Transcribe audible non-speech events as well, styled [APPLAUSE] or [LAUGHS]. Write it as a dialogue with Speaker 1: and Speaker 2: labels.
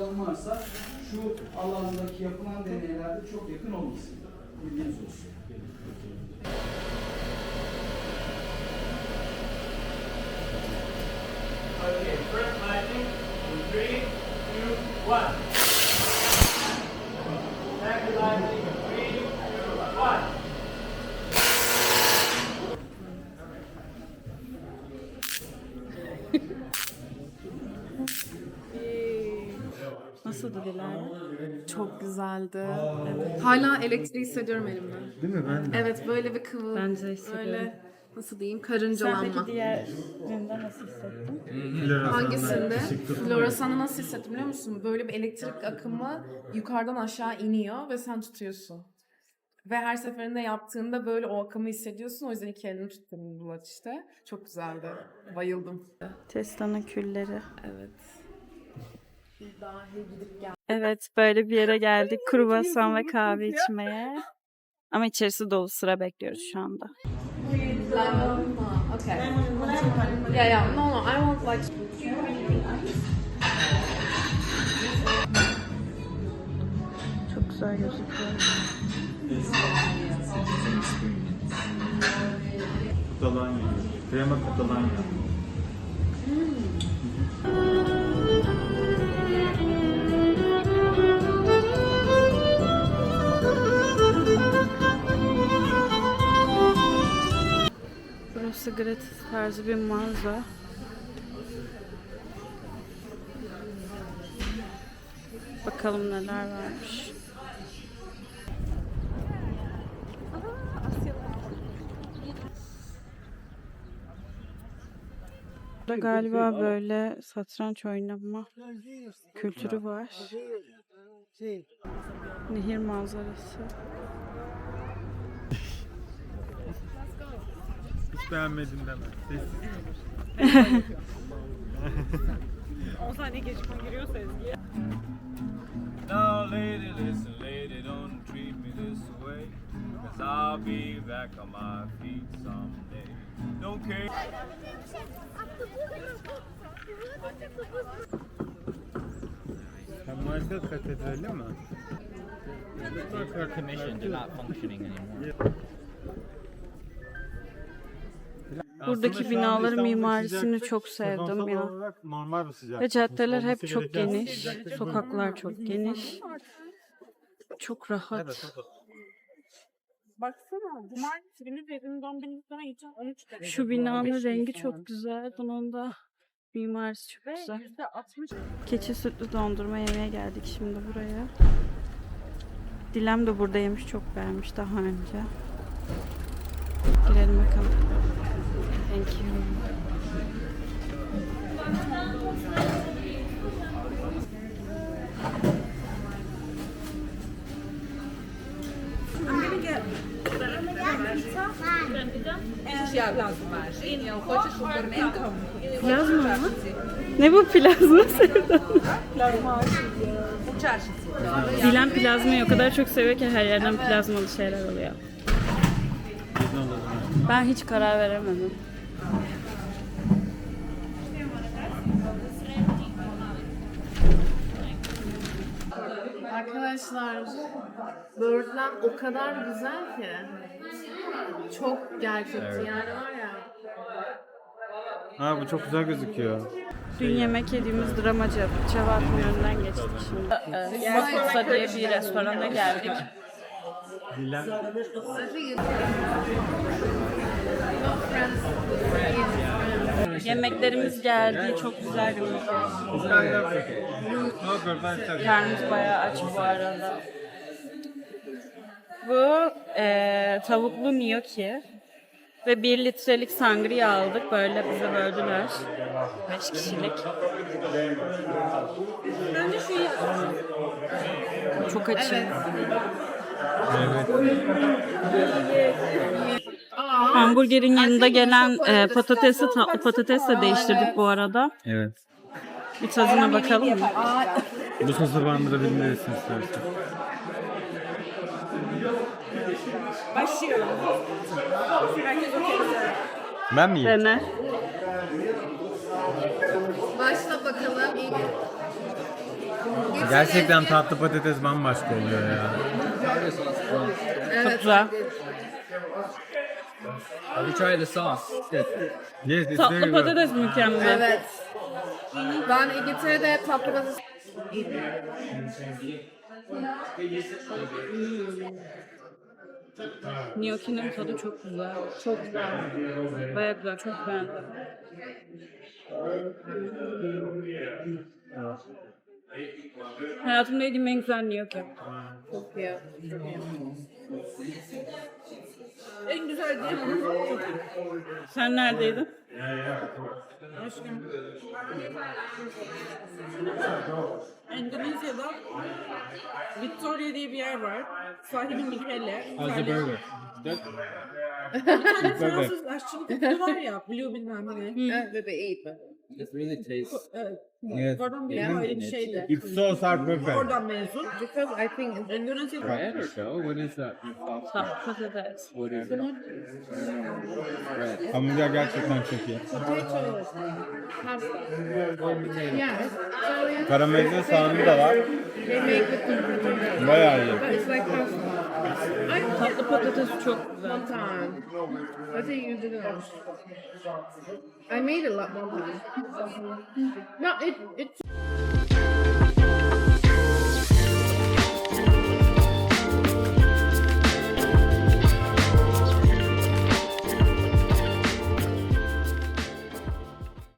Speaker 1: olan varsa şu alandaki yapılan deneylerde çok yakın olmasın. Bilginiz olsun.
Speaker 2: Okay, first lightning. In three, two, one. Second lightning. In three, two, one.
Speaker 3: Nasıldı Dilara?
Speaker 4: Çok güzeldi. Evet. Hala elektriği hissediyorum elimde.
Speaker 5: Değil mi? Ben de.
Speaker 4: Evet böyle bir kıvıl.
Speaker 3: Ben de hissediyorum.
Speaker 4: Böyle nasıl diyeyim
Speaker 3: Sen
Speaker 4: karıncalanma.
Speaker 3: peki diğerinde nasıl hissettin?
Speaker 4: Hangisinde? Floresan'ı nasıl hissettim biliyor musun? Böyle bir elektrik akımı yukarıdan aşağı iniyor ve sen tutuyorsun. Ve her seferinde yaptığında böyle o akımı hissediyorsun. O yüzden iki elini tuttum Bulat işte. Çok güzeldi. Bayıldım.
Speaker 3: Tesla'nın külleri.
Speaker 4: Evet. Dahi gidip.
Speaker 3: Evet böyle bir yere geldik. Kruvasan ve kahve içmeye. Ama içerisi dolu sıra bekliyoruz şu anda.
Speaker 4: Lemon. Ha, okay. Yeah, yeah. No, no. I want like
Speaker 3: Çok güzel gözüküyor.
Speaker 5: Katalanya. Krema Katalanya.
Speaker 3: Gratis tarzı bir mağaza. Bakalım neler varmış. Burada galiba böyle satranç oynama kültürü var. Nehir manzarası.
Speaker 5: Hiç beğenmedim deme. Sessiz. [LAUGHS]
Speaker 2: Now, lady, listen, lady, don't treat me this way. Cause I'll be back on my feet someday. Don't care.
Speaker 5: Marka Katedrali mi?
Speaker 6: were commissioned, they're not functioning anymore.
Speaker 3: Buradaki binaların mimarisini çok sevdim ya.
Speaker 5: Normal bir sıcak.
Speaker 3: Ve caddeler hep çok geniş.
Speaker 5: sıcaklık.
Speaker 3: Sokaklar çok geniş. Çok rahat.
Speaker 7: Baksana. Cumartesi günü dombiniklerine gideceğim 13 derece.
Speaker 3: Şu binanın
Speaker 7: 15
Speaker 3: rengi çok güzel. Bunun da mimarisi çok güzel.
Speaker 7: %60
Speaker 3: Keçi sütlü dondurma yemeye geldik şimdi buraya. Dilem de burada yemiş çok beğenmiş daha önce. Girelim bakalım. Thank you. Plazma mı? Ne bu plazma sevdam? Dilan plazmayı o kadar çok seviyor ki her yerden plazmalı şeyler oluyor. Ben hiç karar veremedim.
Speaker 4: Arkadaşlar Birdland o kadar güzel ki. Çok gerçekçi yani var ya.
Speaker 5: Ha bu çok güzel gözüküyor.
Speaker 3: Dün yemek yediğimiz dramacı Cevat'ın önünden geçtik şimdi. Vakıfsa diye bir restorana geldik. Yemeklerimiz geldi. Çok güzel bir Karnımız bayağı aç bu arada. Bu eee tavuklu gnocchi ve bir litrelik sangria aldık. Böyle bize böldüler. 5 kişilik. Çok açım. Hamburgerin yanında gelen eee, patatesi tatlı patatesle değiştirdik bu arada.
Speaker 5: Evet.
Speaker 3: Bir tadına bakalım mı?
Speaker 5: Bu sosu bandırabilirsin istersen. Ben mi yiyeyim?
Speaker 4: Başla bakalım ilk
Speaker 5: Gerçekten tatlı patates bambaşka oluyor ya.
Speaker 3: Çok güzel.
Speaker 6: Have you tried the sauce? It's good.
Speaker 5: Yes, it's very
Speaker 3: Tatlı
Speaker 5: good.
Speaker 3: patates mükemmel.
Speaker 4: Evet. Ben İngiltere'de tatlı patates
Speaker 3: Gnocchi'nin tadı çok güzel. Çok güzel. Baya güzel, çok beğendim. Hayatımda yediğim en güzel gnocchi.
Speaker 4: çok iyi.
Speaker 7: En güzel iyi.
Speaker 3: Sen neredeydin?
Speaker 7: Aşkım. Endonezya'da Victoria diye bir yer var. Sahibi Michele.
Speaker 6: How's the burger? Good?
Speaker 7: Bir tane Fransız aşçının kokusu var ya. Blue bilmem ne.
Speaker 4: Evet bebeği iyi mi?
Speaker 6: It really tastes.
Speaker 7: Evet.
Speaker 5: Yes.
Speaker 7: Gordon Blue öyle bir şeydi.
Speaker 5: It's so pepper.
Speaker 7: Oradan mezun.
Speaker 4: Because I think
Speaker 7: Endonezya'da
Speaker 6: Bread or dough? What is that?
Speaker 3: Tatlı patates.
Speaker 6: What is it? Bread.
Speaker 5: Hamburger gerçekten çok iyi.
Speaker 4: potato pasta. Yeah.
Speaker 5: Karamelli da var.
Speaker 4: They make with the potato.
Speaker 5: Bayağı iyi.
Speaker 4: But it's like pasta.
Speaker 3: Tatlı patates çok güzel.
Speaker 4: One time. I think you did it. I made it like one time. No, it it's